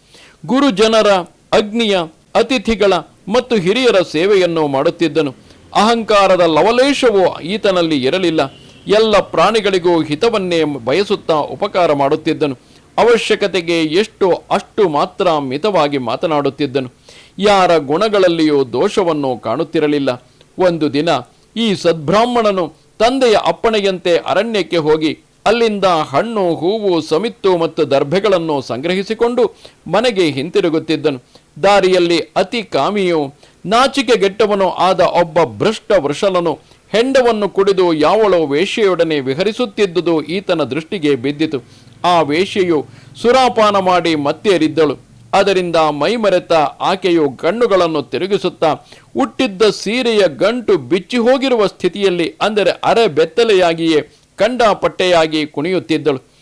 ಗುರುಜನರ ಅಗ್ನಿಯ ಅತಿಥಿಗಳ ಮತ್ತು ಹಿರಿಯರ ಸೇವೆಯನ್ನು ಮಾಡುತ್ತಿದ್ದನು. ಅಹಂಕಾರದ ಲವಲೇಶವೂ ಈತನಲ್ಲಿ ಇರಲಿಲ್ಲ. ಎಲ್ಲ ಪ್ರಾಣಿಗಳಿಗೂ ಹಿತವನ್ನೇ ಬಯಸುತ್ತಾ ಉಪಕಾರ ಮಾಡುತ್ತಿದ್ದನು. ಅವಶ್ಯಕತೆಗೆ ಎಷ್ಟು ಅಷ್ಟು ಮಾತ್ರ ಮಿತವಾಗಿ ಮಾತನಾಡುತ್ತಿದ್ದನು. ಯಾರ ಗುಣಗಳಲ್ಲಿಯೂ ದೋಷವನ್ನು ಕಾಣುತ್ತಿರಲಿಲ್ಲ. ಒಂದು ದಿನ ಈ ಸದ್ಬ್ರಾಹ್ಮಣನು ತಂದೆಯ ಅಪ್ಪಣೆಯಂತೆ ಅರಣ್ಯಕ್ಕೆ ಹೋಗಿ ಅಲ್ಲಿಂದ ಹಣ್ಣು, ಹೂವು, ಸಮಿತ್ತು ಮತ್ತು ದರ್ಭೆಗಳನ್ನು ಸಂಗ್ರಹಿಸಿಕೊಂಡು ಮನೆಗೆ ಹಿಂತಿರುಗುತ್ತಿದ್ದನು. ದಾರಿಯಲ್ಲಿ ಅತಿ ಕಾಮಿಯು, ನಾಚಿಕೆಗೆಟ್ಟವನು ಆದ ಒಬ್ಬ ಭ್ರಷ್ಟ ವೃಷಲನು, ಹೆಂಡವನ್ನು ಕುಡಿದು ಯಾವಳೋ ವೇಶ್ಯೆಯೊಡನೆ ವಿಹರಿಸುತ್ತಿದ್ದುದು ಈತನ ದೃಷ್ಟಿಗೆ ಬಿದ್ದಿತು. ಆ ವೇಶ್ಯೆಯು ಸುರಾಪಾನ ಮಾಡಿ ಮತ್ತೇರಿದ್ದಳು. ಅದರಿಂದ ಮೈಮರೆತ ಆಕೆಯು ಗಣ್ಣುಗಳನ್ನು ತಿರುಗಿಸುತ್ತಾ, ಹುಟ್ಟಿದ್ದ ಸೀರೆಯ ಗಂಟು ಬಿಚ್ಚಿ ಹೋಗಿರುವ ಸ್ಥಿತಿಯಲ್ಲಿ ಅಂದರೆ ಅರೆ ಬೆತ್ತಲೆಯಾಗಿಯೇ ಕಂಡಪಟ್ಟೆಯಾಗಿ ಕುಣಿಯುತ್ತಿದ್ದಳು.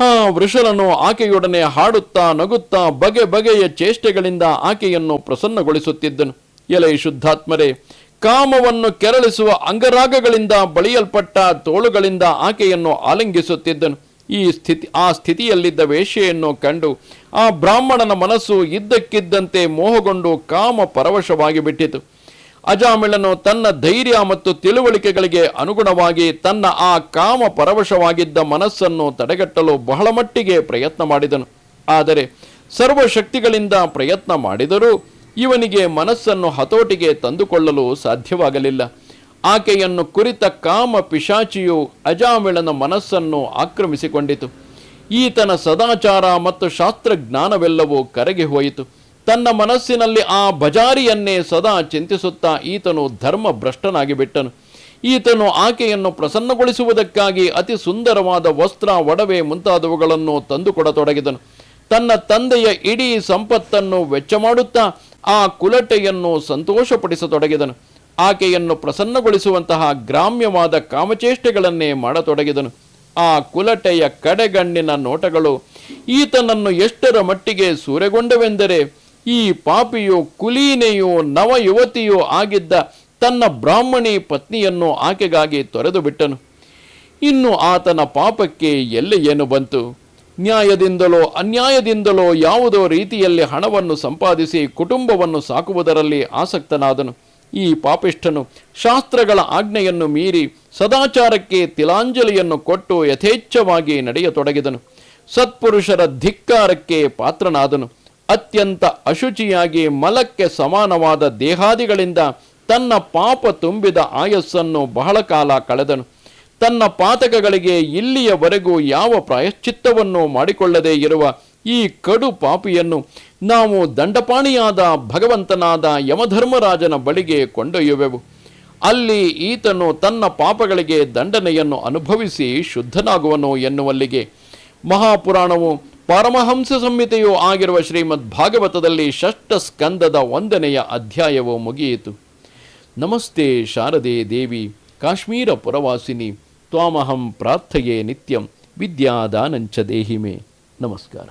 ಆ ವೃಷಲನು ಆಕೆಯೊಡನೆ ಹಾಡುತ್ತಾ ನಗುತ್ತಾ ಬಗೆ ಬಗೆಯ ಚೇಷ್ಟೆಗಳಿಂದ ಆಕೆಯನ್ನು ಪ್ರಸನ್ನಗೊಳಿಸುತ್ತಿದ್ದನು. ಎಲೆ ಶುದ್ಧಾತ್ಮರೇ, ಕಾಮವನ್ನು ಕೆರಳಿಸುವ ಅಂಗರಾಗಗಳಿಂದ ಬಳಿಯಲ್ಪಟ್ಟ ತೋಳುಗಳಿಂದ ಆಕೆಯನ್ನು ಆಲಿಂಗಿಸುತ್ತಿದ್ದನು. ಈ ಸ್ಥಿತಿ, ಆ ಸ್ಥಿತಿಯಲ್ಲಿದ್ದ ವೇಷೆಯನ್ನು ಕಂಡು ಆ ಬ್ರಾಹ್ಮಣನ ಮನಸ್ಸು ಇದ್ದಕ್ಕಿದ್ದಂತೆ ಮೋಹಗೊಂಡು ಕಾಮ ಪರವಶವಾಗಿ ಬಿಟ್ಟಿತು. ಅಜಾಮಿಳನು ತನ್ನ ಧೈರ್ಯ ಮತ್ತು ತಿಳುವಳಿಕೆಗಳಿಗೆ ಅನುಗುಣವಾಗಿ ತನ್ನ ಆ ಕಾಮ ಪರವಶವಾಗಿದ್ದ ಮನಸ್ಸನ್ನು ತಡೆಗಟ್ಟಲು ಬಹಳ ಮಟ್ಟಿಗೆ ಪ್ರಯತ್ನ ಮಾಡಿದನು. ಆದರೆ ಸರ್ವಶಕ್ತಿಗಳಿಂದ ಪ್ರಯತ್ನ ಮಾಡಿದರೂ ಇವನಿಗೆ ಮನಸ್ಸನ್ನು ಹತೋಟಿಗೆ ತಂದುಕೊಳ್ಳಲು ಸಾಧ್ಯವಾಗಲಿಲ್ಲ. ಆಕೆಯನ್ನು ಕುರಿತ ಕಾಮ ಪಿಶಾಚಿಯು ಅಜಾಮಿಳನ ಮನಸ್ಸನ್ನು ಆಕ್ರಮಿಸಿಕೊಂಡಿತು. ಈತನ ಸದಾಚಾರ ಮತ್ತು ಶಾಸ್ತ್ರಜ್ಞಾನವೆಲ್ಲವೂ ಕರಗಿ ಹೋಯಿತು. ತನ್ನ ಮನಸ್ಸಿನಲ್ಲಿ ಆ ಬಜಾರಿಯನ್ನೇ ಸದಾ ಚಿಂತಿಸುತ್ತಾ ಈತನು ಧರ್ಮ ಭ್ರಷ್ಟನಾಗಿ ಬಿಟ್ಟನು. ಈತನು ಆಕೆಯನ್ನು ಪ್ರಸನ್ನಗೊಳಿಸುವುದಕ್ಕಾಗಿ ಅತಿ ಸುಂದರವಾದ ವಸ್ತ್ರ, ಒಡವೆ ಮುಂತಾದವುಗಳನ್ನು ತಂದುಕೊಡತೊಡಗಿದನು. ತನ್ನ ತಂದೆಯ ಇಡೀ ಸಂಪತ್ತನ್ನು ವೆಚ್ಚ ಮಾಡುತ್ತಾ ಆ ಕುಲಟೆಯನ್ನು ಸಂತೋಷಪಡಿಸತೊಡಗಿದನು. ಆಕೆಯನ್ನು ಪ್ರಸನ್ನಗೊಳಿಸುವಂತಹ ಗ್ರಾಮ್ಯವಾದ ಕಾಮಚೇಷ್ಟೆಗಳನ್ನೇ ಮಾಡತೊಡಗಿದನು. ಆ ಕುಲಟೆಯ ಕಡೆಗಣ್ಣಿನ ನೋಟಗಳು, ಈತನನ್ನು ಎಷ್ಟರ ಮಟ್ಟಿಗೆ ಸೂರೆಗೊಂಡವೆಂದರೆ, ಈ ಪಾಪಿಯು ಕುಲೀನೆಯೂ ನವ ಯುವತಿಯೂ ಆಗಿದ್ದ ತನ್ನ ಬ್ರಾಹ್ಮಣಿ ಪತ್ನಿಯನ್ನು ಆಕೆಗಾಗಿ ತೊರೆದು ಬಿಟ್ಟನು. ಇನ್ನು ಆತನ ಪಾಪಕ್ಕೆ ಎಲ್ಲಿ ಏನು ಬಂತು? ನ್ಯಾಯದಿಂದಲೋ ಅನ್ಯಾಯದಿಂದಲೋ ಯಾವುದೋ ರೀತಿಯಲ್ಲಿ ಹಣವನ್ನು ಸಂಪಾದಿಸಿ ಕುಟುಂಬವನ್ನು ಸಾಕುವುದರಲ್ಲಿ ಆಸಕ್ತನಾದನು. ಈ ಪಾಪಿಷ್ಠನು ಶಾಸ್ತ್ರಗಳ ಆಜ್ಞೆಯನ್ನು ಮೀರಿ ಸದಾಚಾರಕ್ಕೆ ತಿಲಾಂಜಲಿಯನ್ನು ಕೊಟ್ಟು ಯಥೇಚ್ಛವಾಗಿ ನಡೆಯತೊಡಗಿದನು. ಸತ್ಪುರುಷರ ಧಿಕ್ಕಾರಕ್ಕೆ ಪಾತ್ರನಾದನು. ಅತ್ಯಂತ ಅಶುಚಿಯಾಗಿ ಮಲಕ್ಕೆ ಸಮಾನವಾದ ದೇಹಾದಿಗಳಿಂದ ತನ್ನ ಪಾಪ ತುಂಬಿದ ಆಯಸ್ಸನ್ನು ಬಹಳ ಕಾಲ ಕಳೆದನು. ತನ್ನ ಪಾತಕಗಳಿಗೆ ಇಲ್ಲಿಯವರೆಗೂ ಯಾವ ಪ್ರಾಯಶ್ಚಿತ್ತವನ್ನು ಮಾಡಿಕೊಳ್ಳದೇ ಇರುವ ಈ ಕಡು ಪಾಪಿಯನ್ನು ನಾವು ದಂಡಪಾಣಿಯಾದ ಭಗವಂತನಾದ ಯಮಧರ್ಮರಾಜನ ಬಳಿಗೆ ಕೊಂಡೊಯ್ಯುವೆವು. ಅಲ್ಲಿ ಈತನು ತನ್ನ ಪಾಪಗಳಿಗೆ ದಂಡನೆಯನ್ನು ಅನುಭವಿಸಿ ಶುದ್ಧನಾಗುವನು ಎನ್ನುವಲ್ಲಿಗೆ. ಮಹಾಪುರಾಣವು ಪರಮಹಂಸ ಸಂಹಿತೆಯೂ ಆಗಿರುವ ಶ್ರೀಮದ್ ಭಾಗವತದಲ್ಲಿ ಷಷ್ಠ ಸ್ಕಂದದ ಒಂದನೆಯ ಅಧ್ಯಾಯವು ಮುಗಿಯಿತು. ನಮಸ್ತೆ ಶಾರದೆ ದೇವಿ, ಕಾಶ್ಮೀರ ಪುರವಾಸಿನಿ, ತ್ವಾಮಹಂ ಪ್ರಾರ್ಥೆಯೇ ನಿತ್ಯಂ, ವಿದ್ಯಾದಾನಂಚ ದೇಹಿಮೆ. ನಮಸ್ಕಾರ.